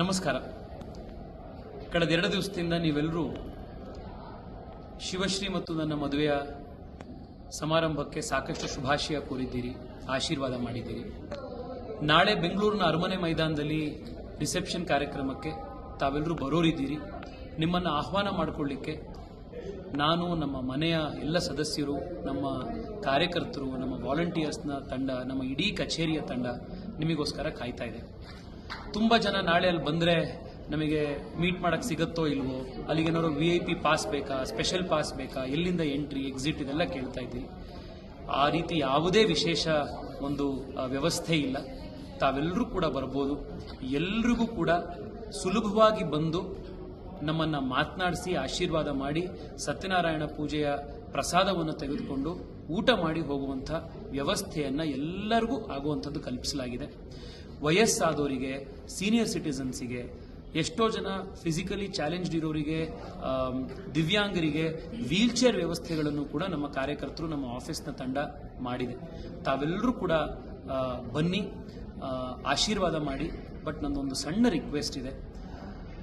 ನಮಸ್ಕಾರ. ಕಳೆದ ಎರಡು ದಿವಸದಿಂದ ನೀವೆಲ್ಲರೂ ಶಿವಶ್ರೀ ಮತ್ತು ನನ್ನ ಮದುವೆಯ ಸಮಾರಂಭಕ್ಕೆ ಸಾಕಷ್ಟು ಶುಭಾಶಯ ಕೋರಿದ್ದೀರಿ, ಆಶೀರ್ವಾದ ಮಾಡಿದ್ದೀರಿ. ನಾಳೆ ಬೆಂಗಳೂರಿನ ಅರಮನೆ ಮೈದಾನದಲ್ಲಿ ರಿಸೆಪ್ಷನ್ ಕಾರ್ಯಕ್ರಮಕ್ಕೆ ತಾವೆಲ್ಲರೂ ಬರೋರಿದ್ದೀರಿ. ನಿಮ್ಮನ್ನು ಆಹ್ವಾನ ಮಾಡಿಕೊಳ್ಳಿಕ್ಕೆ ನಾನು, ನಮ್ಮ ಮನೆಯ ಎಲ್ಲ ಸದಸ್ಯರು, ನಮ್ಮ ಕಾರ್ಯಕರ್ತರು, ನಮ್ಮ ವಾಲಂಟಿಯರ್ಸ್ನ ತಂಡ, ನಮ್ಮ ಇಡೀ ಕಚೇರಿಯ ತಂಡ ನಿಮಗೋಸ್ಕರ ಕಾಯ್ತಾ ಇದೆ ತುಂಬ ಜನ ನಾಳೆ ಅಲ್ಲಿ ಬಂದರೆ ನಮಗೆ ಮೀಟ್ ಮಾಡಕ್ಕೆ ಸಿಗುತ್ತೋ ಇಲ್ವೋ ಅಲ್ಲಿಗೇನಾದ್ರು ವಿ ಐ ಪಿ ಪಾಸ್ ಬೇಕಾ ಸ್ಪೆಷಲ್ ಪಾಸ್ ಬೇಕಾ, ಎಲ್ಲಿಂದ ಎಂಟ್ರಿ ಎಕ್ಸಿಟ್ ಇದೆಲ್ಲ ಕೇಳ್ತಾ ಇದ್ದೀವಿ ಆ ರೀತಿ ಯಾವುದೇ ವಿಶೇಷ ಒಂದು ವ್ಯವಸ್ಥೆ ಇಲ್ಲ. ತಾವೆಲ್ಲರೂ ಕೂಡ ಬರ್ಬೋದು. ಎಲ್ರಿಗೂ ಕೂಡ ಸುಲಭವಾಗಿ ಬಂದು ನಮ್ಮನ್ನು ಮಾತನಾಡಿಸಿ, ಆಶೀರ್ವಾದ ಮಾಡಿ, ಸತ್ಯನಾರಾಯಣ ಪೂಜೆಯ ಪ್ರಸಾದವನ್ನು ತೆಗೆದುಕೊಂಡು ಊಟ ಮಾಡಿ ಹೋಗುವಂಥ ವ್ಯವಸ್ಥೆಯನ್ನು ಎಲ್ಲರಿಗೂ ಆಗುವಂಥದ್ದು ಕಲ್ಪಿಸಲಾಗಿದೆ. ವಯಸ್ಸಾದವರಿಗೆ ಸೀನಿಯರ್ ಸಿಟಿಸನ್ಸಿಗೆ ಎಷ್ಟೋ ಜನ ಫಿಸಿಕಲಿ ಚಾಲೆಂಜ್ಡ್ ಇರೋರಿಗೆ ದಿವ್ಯಾಂಗರಿಗೆ ವೀಲ್ ಚೇರ್ ವ್ಯವಸ್ಥೆಗಳನ್ನು ಕೂಡ ನಮ್ಮ ಕಾರ್ಯಕರ್ತರು ನಮ್ಮ ಆಫೀಸ್ನ ತಂಡ ಮಾಡಿದೆ. ತಾವೆಲ್ಲರೂ ಕೂಡ ಬನ್ನಿ ಆಶೀರ್ವಾದ ಮಾಡಿ, ಬಟ್ ನಂದೊಂದು ಸಣ್ಣ ರಿಕ್ವೆಸ್ಟ್ ಇದೆ.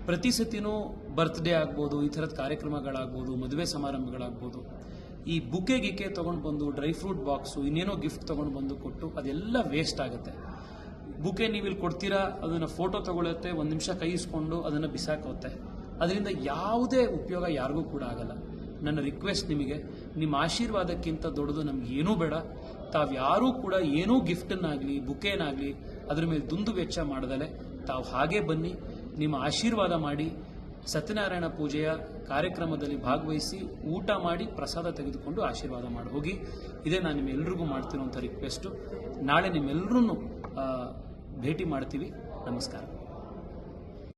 ಪ್ರತಿ ಸತಿನೂ ಬರ್ತ್ಡೇ ಆಗ್ಬೋದು, ಈ ಥರದ ಕಾರ್ಯಕ್ರಮಗಳಾಗ್ಬೋದು, ಮದುವೆ ಸಮಾರಂಭಗಳಾಗ್ಬೋದು, ಈ ಬುಕೆ ಗಿಕೆ ತೊಗೊಂಡು ಬಂದು ಡ್ರೈ ಫ್ರೂಟ್ ಬಾಕ್ಸು ಇನ್ನೇನೋ ಗಿಫ್ಟ್ ತೊಗೊಂಡು ಬಂದು ಕೊಟ್ಟು, ಅದೆಲ್ಲ ವೇಸ್ಟ್ ಆಗುತ್ತೆ. ಬುಕೆ ನೀವು ಕೊಡ್ತೀರಾ, ಅದನ್ನು ಫೋಟೋ ತಗೊಳ್ಳುತ್ತೆ ಒಂದು ನಿಮಿಷ ಕೈ ಇಸ್ಕೊಂಡು ಅದನ್ನು ಬಿಸಾಕುತ್ತೆ. ಅದರಿಂದ ಯಾವುದೇ ಉಪಯೋಗ ಯಾರಿಗೂ ಕೂಡ ಆಗಲ್ಲ. ನನ್ನ ರಿಕ್ವೆಸ್ಟ್ ನಿಮಗೆ, ನಿಮ್ಮ ಆಶೀರ್ವಾದಕ್ಕಿಂತ ದೊಡ್ಡದು ನಮ್ಗೆ ಏನೂ ಬೇಡ. ತಾವು ಯಾರೂ ಕೂಡ ಏನೂ ಗಿಫ್ಟನ್ನಾಗಲಿ ಬುಕೇನಾಗಲಿ, ಅದ್ರ ಮೇಲೆ ದುಂದು ವೆಚ್ಚ ಮಾಡದಲೆ, ತಾವು ಹಾಗೆ ಬನ್ನಿ, ನಿಮ್ಮ ಆಶೀರ್ವಾದ ಮಾಡಿ, ಸತ್ಯನಾರಾಯಣ ಪೂಜೆಯ ಕಾರ್ಯಕ್ರಮದಲ್ಲಿ ಭಾಗವಹಿಸಿ, ಊಟ ಮಾಡಿ, ಪ್ರಸಾದ ತೆಗೆದುಕೊಂಡು ಆಶೀರ್ವಾದ ಮಾಡಿ ಹೋಗಿ. ಇದೇ ನಾನು ನಿಮ್ಮೆಲ್ಲರಿಗೂ ಮಾಡ್ತಿರೋಂಥ ರಿಕ್ವೆಸ್ಟು ನಾಳೆ ನಿಮ್ಮೆಲ್ಲರೂ ಭೇಟಿ ಮಾಡ್ತೀವಿ. ನಮಸ್ಕಾರ.